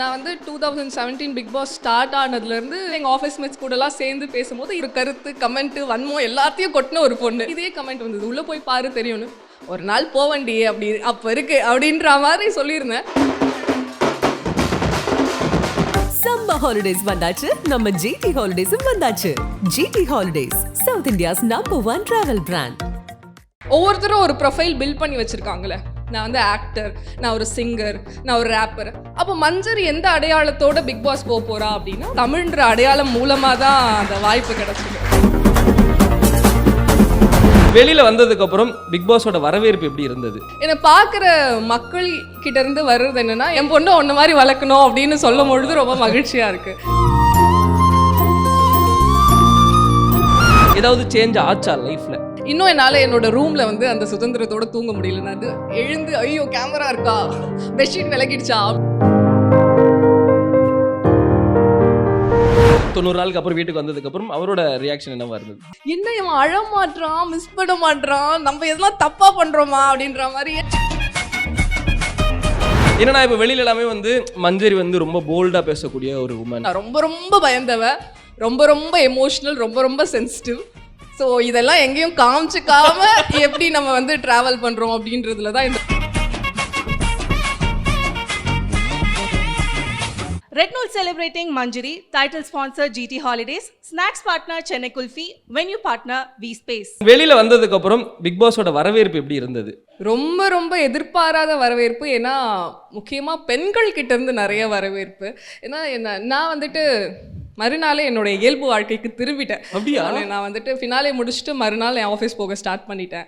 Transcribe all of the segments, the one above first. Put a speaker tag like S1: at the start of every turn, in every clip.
S1: நான் வந்து two thousand seventeen Big Boss start ஆனதுலேருந்து எங்கள் ஆஃபீஸ் மேட்ஸ் கூடலாம் சேர்ந்து பேசும்போது இது கருத்து கமெண்ட் வன்மம் எல்லாத்தையும் கொட்டின ஒரு பொண்ணு. இதே கமெண்ட் வந்தது. உள்ளே போய் பாரு தெரியும்னு. ஒரு நாள் போவண்டி அப்படி அப்போ இருக்கு அப்படின்ற மாதிரி சொல்லியிருந்தேன்.
S2: சம்மர் ஹாலிடேஸ் வந்தாச்சு. நம்ம ஜிடி ஹாலிடேஸும் வந்தாச்சு. GT holidays South India's number one travel brand
S1: ஒவ்வொருத்தரும் ஒரு ப்ரொஃபைல் பில்ட் பண்ணி வச்சுருக்காங்களே. நான் வந்து ஆக்டர் நான் ஒரு சிங்கர் நான் ஒரு ரேப்பர் அப்போ மஞ்சரி எந்த அடையாளத்தோட பிக் பாஸ் போக போறா அப்படின்னா தமிழ்ன்ற அடையாளம் மூலமாக தான் அந்த வாய்ப்பு கிடைச்சிது
S3: வெளியில வந்ததுக்கு அப்புறம் பிக் பாஸோட வரவேற்பு எப்படி இருந்தது?
S1: என்னை பார்க்குற மக்கள் கிட்ட இருந்து வர்றது என்னன்னா என் பொண்ணை ஒன்று மாதிரி வளர்க்கணும் அப்படின்னு சொல்லும் பொழுது ரொம்ப மகிழ்ச்சியாக இருக்கு.
S3: ஏதாவது சேஞ்ச் ஆச்சா லைஃப்ல
S1: இன்னும் என்னால் என்னோட ரூம்ல வந்து அந்த சுதந்திரத்தோட தூங்க முடியல. நான் அது எழுந்து ஐயோ கேமரா இருக்கா? பெட்ஷீட் விலகிடுச்சா
S3: தொண்ணூறு நாளுக்கு அப்புறம் வீட்டுக்கு வந்ததுக்கு அப்புறம் அவரோட ரியாக்ஷன் என்னவா இருந்தது?
S1: என்ன இவன் அழ மாட்றான் மிஸ் பண்ண மாட்றான் நம்ம எதெல்லாம் தப்பா பண்றோமா அப்படின்ற மாதிரி.
S3: என்னன்னா இப்போ வெளியில எல்லாமே வந்து மஞ்சரி வந்து ரொம்ப போல்டா பேசக்கூடிய ஒரு உமன்
S1: நான் ரொம்ப ரொம்ப பயந்தவ. ரொம்ப ரொம்ப எமோஷனல் ரொம்ப ரொம்ப சென்சிட்டிவ் ஸோ இதெல்லாம் எங்கேயும் காமிச்சிக்காம எப்படி நம்ம வந்து ட்ராவல் பண்றோம் அப்படின்றதுல தான் இந்த
S4: Note celebrating Manjari, title sponsor GT Holidays, snacks partner Chennai Kulfi, venue partner V Space.
S3: வெளியில வந்ததுக்கு அப்புறம் பிக் பாஸோட வரவேற்பு எப்படி இருந்தது?
S1: ரொம்ப ரொம்ப எதிர்பாராத வரவேற்பு. ஏன்னா முக்கியமாக பெண்கள் கிட்ட இருந்து நிறைய வரவேற்பு. ஏன்னா என்ன நான் வந்துட்டு மறுநாளே என்னோட இயல்பு வாழ்க்கைக்கு திரும்பிட்டேன்.
S3: அப்படியா?
S1: நானு- வந்துட்டு ஃபினாலே முடிச்சுட்டு மறுநாள் என் ஆஃபீஸ் போக ஸ்டார்ட் பண்ணிட்டேன்.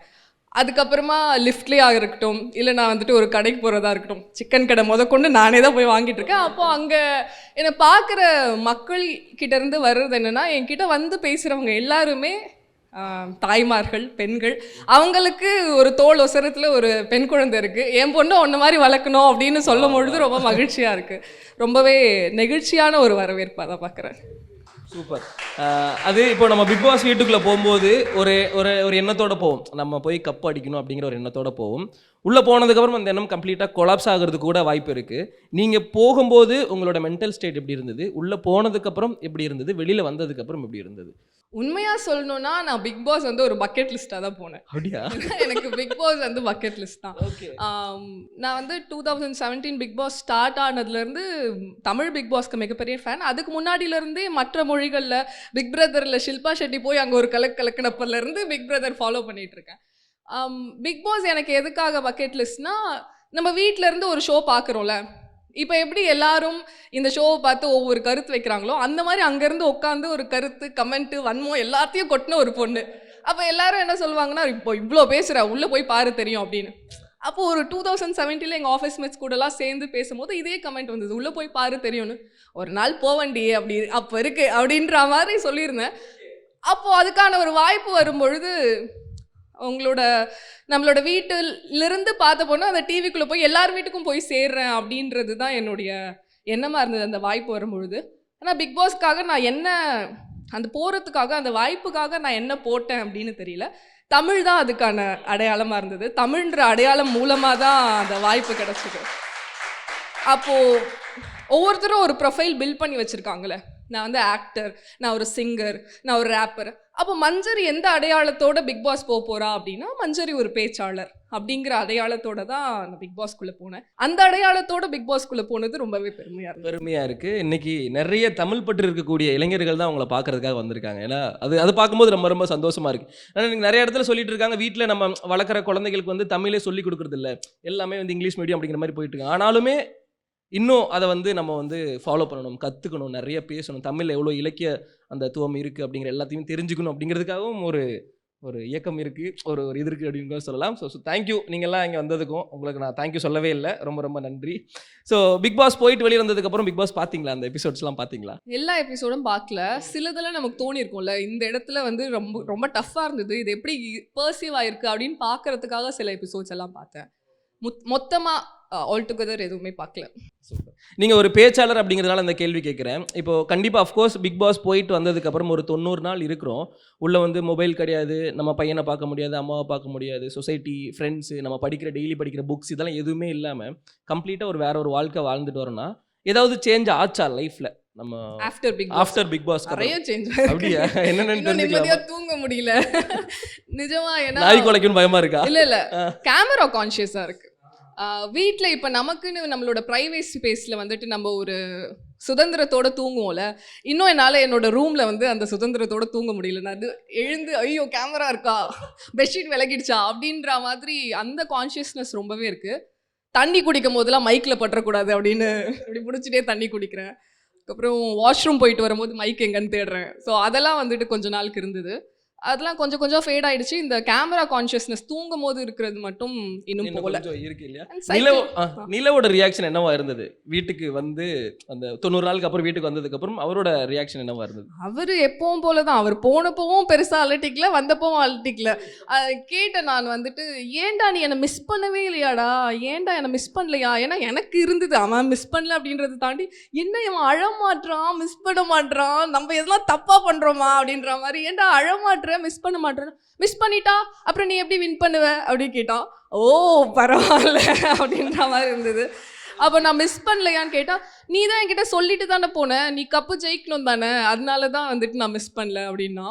S1: அதுக்கப்புறமா லிஃப்ட்லேயே இருக்கட்டும் இல்லை நான் வந்துட்டு ஒரு கடைக்கு போகிறதா இருக்கட்டும் சிக்கன் கடை முத கொண்டு நானே தான் போய் வாங்கிட்டு இருக்கேன். அப்போ அங்கே என்னை பார்க்குற மக்கள் கிட்ட இருந்து வர்றது என்னென்னா என்கிட்ட வந்து பேசுகிறவங்க எல்லாருமே தாய்மார்கள் பெண்கள் அவங்களுக்கு ஒரு தோல் ஒசரத்தில் ஒரு பெண் குழந்தை இருக்குது என் பொண்ணை ஒன்று மாதிரி வளர்க்கணும் அப்படின்னு சொல்லும் பொழுது ரொம்ப மகிழ்ச்சியாக இருக்குது ரொம்பவே நெகிழ்ச்சியான ஒரு வரவேற்பாக தான் பார்க்குறேன்.
S3: சூப்பர். அது இப்போ நம்ம பிக் பாஸ் வீட்டுக்குள்ள போகும்போது ஒரு ஒரு ஒரு எண்ணத்தோட போவோம். நம்ம போய் கப் அடிக்கணும் அப்படிங்கிற ஒரு எண்ணத்தோட போவோம். உள்ள போனதுக்கப்புறம் அந்த எண்ணம் கம்ப்ளீட்டாக கொலாப்ஸ் ஆகிறதுக்கு கூட வாய்ப்பு இருக்கு. நீங்க போகும்போது உங்களோட மென்டல் ஸ்டேட் எப்படி இருந்தது? உள்ள போனதுக்கப்புறம் எப்படி இருந்தது? வெளியில வந்ததுக்கப்புறம் எப்படி இருந்தது?
S1: உண்மையாக சொல்லணும்னா நான் பிக் பாஸ் வந்து ஒரு பக்கெட் லிஸ்ட்டாக தான் போனேன்.
S3: அப்படியா?
S1: எனக்கு பிக் பாஸ் வந்து பக்கெட் லிஸ்ட் தான். நான் வந்து two thousand seventeen Bigg Boss start ஆனதுலேருந்து Tamil Bigg பாஸ்க்கு மிகப்பெரிய ஃபேன் அதுக்கு முன்னாடியிலேருந்தே மற்ற மொழிகளில் பிக் பிரதரில் ஷில்பா ஷெட்டி போய் அங்கே ஒரு கலக் கலக்கினப்பலேருந்து பிக் பிரதர் ஃபாலோ பண்ணிட்டு இருக்கேன் பிக் பாஸ் எனக்கு எதுக்காக பக்கெட் லிஸ்ட்னா நம்ம வீட்ல இருந்து ஒரு ஷோ பார்க்குறோம்ல இப்போ எப்படி எல்லாரும் இந்த ஷோவை பார்த்து ஒவ்வொரு கருத்து வைக்கிறாங்களோ அந்த மாதிரி அங்கேருந்து உட்காந்து ஒரு கருத்து கமெண்ட்டு வன்மோ எல்லாத்தையும் கொட்டின ஒரு பொண்ணு. அப்போ எல்லாரும் என்ன சொல்லுவாங்கன்னா இப்போ இவ்வளோ பேசுகிற உள்ளே போய் பாரு தெரியும் அப்படின்னு. அப்போ ஒரு டூ தௌசண்ட் செவன்ட்டியில் எங்கள் ஆஃபீஸ் மேட்ஸ் கூடலாம் சேர்ந்து பேசும்போது இதே கமெண்ட் வந்தது உள்ளே போய் பாரு தெரியும்னு. ஒரு நாள் போவண்டி அப்படி அப்போ இருக்கு அப்படின்ற மாதிரி சொல்லியிருந்தேன். அப்போது அதுக்கான ஒரு வாய்ப்பு வரும்பொழுது உங்களோட நம்மளோட வீட்டிலிருந்து பார்த்த போனால் அந்த டிவிக்குள்ளே போய் எல்லார் வீட்டுக்கும் போய் சேர்றேன் அப்படின்றது தான் என்னுடைய எண்ணமாக இருந்தது அந்த வாய்ப்பு வரும்பொழுது. ஆனால் பிக் பாஸ்க்காக நான் என்ன அந்த போகிறதுக்காக அந்த வாய்ப்புக்காக நான் என்ன போட்டேன் அப்படின்னு தெரியல. தமிழ் தான் அதுக்கான அடையாளமாக இருந்தது. தமிழ்ன்ற அடையாளம் மூலமாக தான் அந்த வாய்ப்பு கிடச்சிது. அப்போது ஒவ்வொருத்தரும் ஒரு ப்ரொஃபைல் பில்ட் பண்ணி வச்சுருக்காங்களே. நான் வந்து ஆக்டர் நான் ஒரு சிங்கர் நான் ஒரு ரேப்பர் அப்போ மஞ்சரி எந்த அடையாளத்தோட பிக் பாஸ் போக போகிறா அப்படின்னா மஞ்சரி ஒரு பேச்சாளர் அப்படிங்கிற அடையாளத்தோட தான் நான் பிக் பாஸ்க்குள்ளே போனேன். அந்த அடையாளத்தோட பிக் பாஸ்க்குள்ளே போனது ரொம்பவே பெருமையாக இருந்தது.
S3: பெருமையாக இருக்குது இன்னைக்கு நிறைய தமிழ் பற்று இருக்கக்கூடிய இளைஞர்கள் தான் அவங்கள பார்க்கறதுக்காக வந்திருக்காங்க. ஏன்னா அது அது பார்க்கும்போது ரொம்ப ரொம்ப சந்தோஷமாக இருக்குது ஆனால் நீங்கள் நிறைய இடத்துல சொல்லிட்டு இருக்காங்க. வீட்டில் நம்ம வளர்க்குற குழந்தைகளுக்கு வந்து தமிழே சொல்லி கொடுக்குறதில்ல. எல்லாமே வந்து இங்கிலீஷ் மீடியம் அப்படிங்கிற மாதிரி போயிட்டு இருக்காங்க ஆனாலுமே இன்னும் அதை வந்து நம்ம வந்து ஃபாலோ பண்ணணும் கற்றுக்கணும் நிறைய பேசணும். தமிழில் எவ்வளோ இலக்கிய அந்த துவம் இருக்குது அப்படிங்கிற எல்லாத்தையும் தெரிஞ்சுக்கணும் அப்படிங்கிறதுக்காகவும் ஒரு ஒரு இயக்கம் இருக்குது ஒரு ஒரு இது இருக்குது அப்படின்னு சொல்லலாம். ஸோ ஸோ தேங்க்யூ நீங்கள்லாம் இங்கே வந்ததுக்கும் உங்களுக்கு நான் தேங்க்யூ சொல்லவே இல்லை. ரொம்ப ரொம்ப நன்றி. ஸோ பிக் பாஸ் போயிட்டு வெளியே வந்ததுக்கப்புறம் பிக் பாஸ் பார்த்தீங்களா அந்த எபிசோட்ஸ்லாம் பார்த்தீங்களா
S1: எல்லா எபிசோடும் பார்க்கல சிலதெல்லாம் நமக்கு தோணியிருக்கும்ல இந்த இடத்துல வந்து ரொம்ப ரொம்ப டஃப்பாக இருந்தது. இது எப்படி பர்சீவ் ஆயிருக்கு அப்படின்னு பார்க்கறதுக்காக சில எபிசோட்ஸ் எல்லாம் பார்த்தேன். முத் மொத்தமாக ஆல் டுகெதர் எதுவுமே பார்க்கல.
S3: நீங்கள் ஒரு பேச்சாளர் அப்படிங்கிறதுனால அந்த கேள்வி கேட்குறேன் இப்போ கண்டிப்பாக அஃப்கோர்ஸ் பிக் பாஸ் போயிட்டு வந்ததுக்கப்புறம் ஒரு தொண்ணூறு நாள் இருக்கிறோம். உள்ளே வந்து மொபைல் கிடையாது நம்ம பையனை பார்க்க முடியாது அம்மாவை பார்க்க முடியாது சொசைட்டி ஃப்ரெண்ட்ஸு நம்ம படிக்கிற டெய்லி படிக்கிற புக்ஸ் இதெல்லாம் எதுவுமே இல்லாமல் கம்ப்ளீட்டாக ஒரு வேற ஒரு வாழ்க்கை வாழ்ந்துட்டு வரோம்னா ஏதாவது சேஞ்ச் ஆச்சா லைஃப்ல நம்ம
S1: after Big
S3: after Big Boss
S1: நிறைய சேஞ்ச்
S3: அப்படியா? என்னன்னு
S1: தூங்க முடியல. நிஜமா ஏன்னா
S3: நாய் குலைக்குன்னு பயமா இருக்கா?
S1: இல்ல இல்ல. கேமரா கான்ஷியஸா இருக்கு. வீட்டில் இப்போ நமக்குன்னு நம்மளோட பிரைவேட் ஸ்பேஸில் வந்துட்டு நம்ம ஒரு சுதந்திரத்தோட தூங்குவோம்ல. இன்னும் என்னால் என்னோட ரூமில் வந்து அந்த சுதந்திரத்தோட தூங்க முடியல. நான் அது எழுந்து ஐயோ கேமரா இருக்கா? பெட்ஷீட் விலகிடுச்சா அப்படின்ற மாதிரி அந்த கான்ஷியஸ்னஸ் ரொம்பவே இருக்குது தண்ணி குடிக்கும் போதெல்லாம் மைக்கில் பற்றக்கூடாது அப்படின்னு இப்படி பிடிச்சிட்டே தண்ணி குடிக்கிறேன். அதுக்கப்புறம் வாஷ்ரூம் போயிட்டு வரும்போது மைக் எங்கன்னு தேடுறேன். ஸோ அதெல்லாம் வந்துட்டு கொஞ்ச நாளுக்கு இருந்தது. அதெல்லாம் கொஞ்சம் கொஞ்சம் ஃபேட் ஆயிடுச்சு. இந்த கேமரா கான்ஷியஸ்னஸ் தூங்கும் போது இருக்கிறது மட்டும் இன்னும்
S3: கொஞ்சம் இருக்கு இல்லையா? நிலவு நிலவோட ரியாக்ஷன் என்னவா இருந்தது? வீட்டுக்கு வந்து அந்த தொண்ணூறு நாளுக்கு அப்புறம் வீட்டுக்கு வந்ததுக்கு அப்புறம் அவரோட ரியாக்ஷன் என்னவா இருந்தது?
S1: அவரு எப்பவும் போல தான் அவர் போனப்பவும் பெருசா அலட்டிக்கல வந்தப்பவும் அலட்டிக்கல. கேட்டேன் நான் வந்துட்டு ஏன்டா நீ என்னை மிஸ் பண்ணவே இல்லையாடா? ஏன்டா என்னை மிஸ் பண்ணலையா? ஏன்னா எனக்கு இருந்தது. அவன் மிஸ் பண்ணல அப்படின்றத தாண்டி என்ன இவன் அழ மாட்றான் மிஸ் பண்ண மாட்றான்? நம்ம எதெல்லாம் தப்பா பண்றோமா? அப்படின்ற மாதிரி ஏன்டா அழ மாட்ற மிஸ் பண்ண மாட்டேன் மிஸ் பண்ணிட்டா அப்புறம் நீ எப்படி வின் பண்ணுவ? அப்படின்னு கேட்டான். ஓ பரவாயில்ல அப்படின்ற மாதிரி இருந்தது. அப்போ நான் மிஸ் பண்ணலையான்னு கேட்டால் நீ தான் என்கிட்ட சொல்லிட்டு தானே போனேன் நீ கப்பு ஜெயிக்கணும் தானே? அதனால தான் வந்துட்டு நான் மிஸ் பண்ணல அப்படின்னா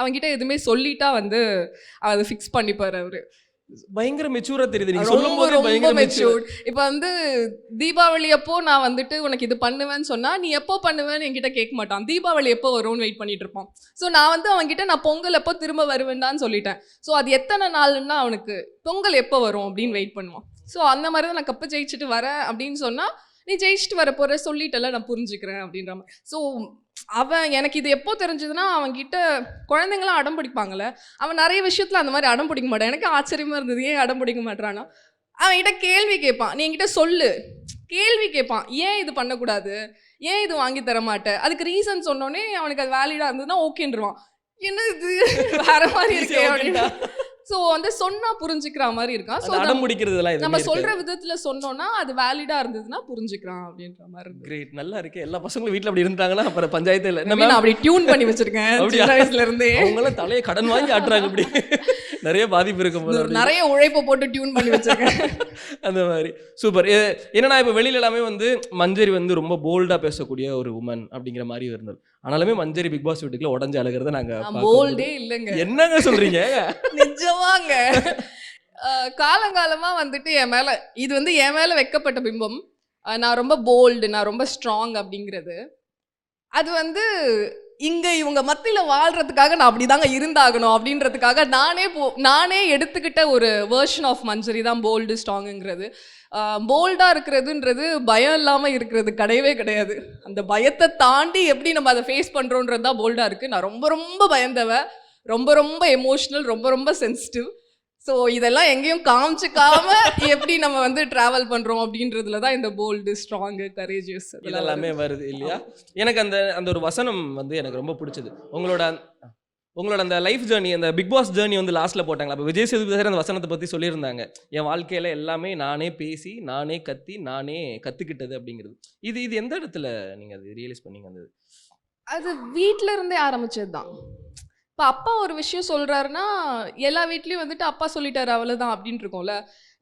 S1: அவன்கிட்ட எதுவுமே சொல்லிட்டா வந்து அதை ஃபிக்ஸ் பண்ணிப்பார் அவர்.
S3: பயங்கர மெச்சூரா தெரியுது நீங்க சொல்லும் போது
S1: ரொம்ப
S3: பயங்கர மெச்சூர்
S1: இப்போ வந்து தீபாவளி அப்போ நான் வந்துட்டு உனக்கு இது பண்ணுவேன்னு சொன்னா நீ எப்போ பண்ணுவேன்னு என்கிட்ட கேட்க மாட்டான். தீபாவளி எப்போ வரும்னு வெயிட் பண்ணிட்டு இருப்பான். ஸோ நான் வந்து அவன்கிட்ட நான் பொங்கல் எப்போ திரும்ப வருவேன்டான்னு சொல்லிட்டேன். ஸோ அது எத்தனை நாள்னா அவனுக்கு பொங்கல் எப்போ வரும்? அப்படின்னு வெயிட் பண்ணுவான். ஸோ அந்த மாதிரி தான் நான் கப்பு ஜெயிச்சுட்டு வரேன் அப்படின்னு சொன்னா நீ ஜெயிச்சுட்டு வர போற சொல்லிட்டல நான் புரிஞ்சுக்கிறேன் அப்படின்ற மாதிரி. ஸோ அவன் எனக்கு இது எப்போ தெரிஞ்சதுன்னா அவன்கிட்ட குழந்தைங்களாம் அடம் பிடிப்பாங்கல்ல அவன் நிறைய விஷயத்துல அந்த மாதிரி அடம் பிடிக்க மாட்டான். எனக்கு ஆச்சரியமா இருந்தது ஏன் அடம் பிடிக்க மாட்டானா அவன்கிட்ட கேள்வி கேட்பான். நீ என்கிட்ட சொல்லு. கேள்வி கேட்பான். ஏன் இது பண்ணக்கூடாது? ஏன் இது வாங்கி தர மாட்ட? அதுக்கு ரீசன் சொன்னோடனே அவனுக்கு அது வேலிடா இருந்ததுன்னா ஓகேன்றுவான் என்ன இது? வேற மாதிரி இருக்கே அப்படின்னா ஸோ வந்து சொன்னா புரிஞ்சுக்கிற மாதிரி இருக்கான். ஸோ
S3: அடம் முடிக்கிறது எல்லாம்
S1: நம்ம சொல்ற விதத்துல சொன்னோம்னா அது வேலிடா இருந்ததுன்னா புரிஞ்சுக்கிறான் அப்படின்ற மாதிரி
S3: கிரேட் நல்லா இருக்கு. எல்லா பசங்களும் வீட்ல அப்படி இருந்தாங்கன்னா அப்புறம் பஞ்சாயத்து இல்ல.
S1: நான் அப்படி டியூன் பண்ணி வச்சிருக்கேன். வயசுல இருந்தே.
S3: அவங்க எல்லாம் தலையை கடன் வாங்கி ஆட்டுறாங்க இப்படி. நிறைய பாதிப்பு இருக்கும் போது.
S1: நிறைய உழைப்பை போட்டு டியூன் பண்ணி வச்சிருக்கேன்.
S3: அந்த மாதிரி. சூப்பர் என்னன்னா இப்போ வெளியில எல்லாமே வந்து மஞ்சரி வந்து ரொம்ப போல்டா பேசக்கூடிய ஒரு உமன் அப்படிங்கிற மாதிரி இருந்தது. ஆனாலுமே மஞ்சரி பிக் பாஸ் வீட்டுக்குள்ள உடஞ்சு அழுகிறத நாங்க பார்க்க
S1: போல்டே இல்லைங்க.
S3: என்னங்க சொல்றீங்க?
S1: நிஜமாங்க. அஹ் காலங்காலமா வந்துட்டு என் மேல இது வந்து என் மேல வைக்கப்பட்ட பிம்பம். நான் ரொம்ப போல்டு நான் ரொம்ப ஸ்ட்ராங் அப்படிங்கிறது. அது வந்து இங்கே இவங்க மத்தியில் வாழ்கிறதுக்காக நான் அப்படிதாங்க இருந்தாகணும் அப்படின்றதுக்காக நானே போ நானே எடுத்துக்கிட்ட ஒரு வேர்ஷன் ஆஃப் மஞ்சரி தான் போல்டு ஸ்ட்ராங்குங்கிறது போல்டாக இருக்கிறதுன்றது பயம் இல்லாமல் இருக்கிறது கிடையவே கிடையாது. அந்த பயத்தை தாண்டி எப்படி நம்ம அதை ஃபேஸ் பண்ணுறோன்றது தான் போல்டாக இருக்குது நான் ரொம்ப ரொம்ப பயந்தவ ரொம்ப ரொம்ப எமோஷ்னல் ரொம்ப ரொம்ப சென்சிட்டிவ் ஸோ இதெல்லாம் எங்கேயும் காமிச்சிக்காம எப்படி நம்ம வந்து ட்ராவல் பண்ணுறோம் அப்படின்றதுல தான் இந்த போல்டு ஸ்ட்ராங்கு கரேஜியஸ்
S3: இதெல்லாமே வருது. இல்லையா? எனக்கு அந்த அந்த ஒரு வசனம் வந்து எனக்கு ரொம்ப பிடிச்சது. உங்களோட உங்களோட அந்த லைஃப் ஜேர்னி அந்த பிக் பாஸ் ஜேர்னி வந்து லாஸ்ட்ல போட்டாங்க அப்போ விஜய் சேதுபதி சார் அந்த வசனத்தை பத்தி சொல்லியிருந்தாங்க. என் வாழ்க்கையில எல்லாமே நானே பேசி நானே கத்தி நானே கத்துக்கிட்டது அப்படிங்கிறது. இது இது எந்த இடத்துல நீங்க அது ரியலைஸ் பண்ணீங்க அந்த
S1: அது வீட்ல இருந்தே ஆரம்பிச்சது தான் இப்போ அப்பா ஒரு விஷயம் சொல்கிறாருன்னா எல்லா வீட்லேயும் வந்துட்டு அப்பா சொல்லிட்டாரு அவ்வளோதான் அப்படின்னு இருக்கோம்ல.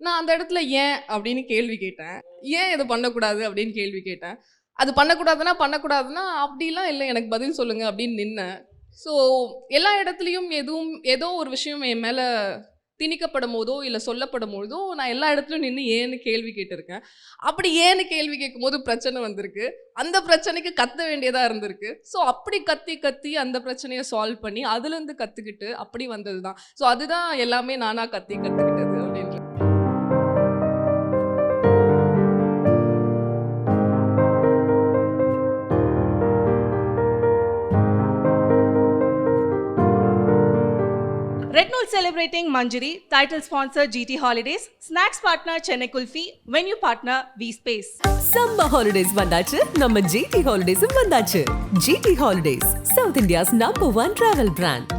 S1: நான் அந்த இடத்துல ஏன் அப்படின்னு கேள்வி கேட்டேன். ஏன் இதை பண்ணக்கூடாது அப்படின்னு கேள்வி கேட்டேன். அது பண்ணக்கூடாதுன்னா பண்ணக்கூடாதுன்னா அப்படிலாம் இல்லை எனக்கு பதில் சொல்லுங்கள் அப்படின்னு நின்னேன். ஸோ எல்லா இடத்துலையும் எதுவும் ஏதோ ஒரு விஷயம் என் மேலே திணிக்கப்படும் போதோ இல்லை சொல்லப்படும் போதோ நான் எல்லா இடத்துலையும் நின்று ஏன்னு கேள்வி கேட்டிருக்கேன். அப்படி ஏன்னு கேள்வி கேட்கும் போது பிரச்சனை வந்திருக்கு. அந்த பிரச்சனைக்கு கத்த வேண்டியதாக இருந்திருக்கு. ஸோ அப்படி கத்தி கத்தி அந்த பிரச்சனையை சால்வ் பண்ணி அதுலேருந்து கற்றுக்கிட்டு அப்படி வந்தது தான் ஸோ அதுதான் எல்லாமே நானாக கத்தி கற்றுக்கிட்டது அப்படின்ற
S4: Red Note celebrating Manjari, title sponsor GT Holidays, snacks partner Chennai Kulfi, venue partner V Space.
S2: Summer holidays வந்தாச்சு நம்ம ஜிடி ஹாலிடேஸும் வந்தாச்சு GT holidays South India's number one travel brand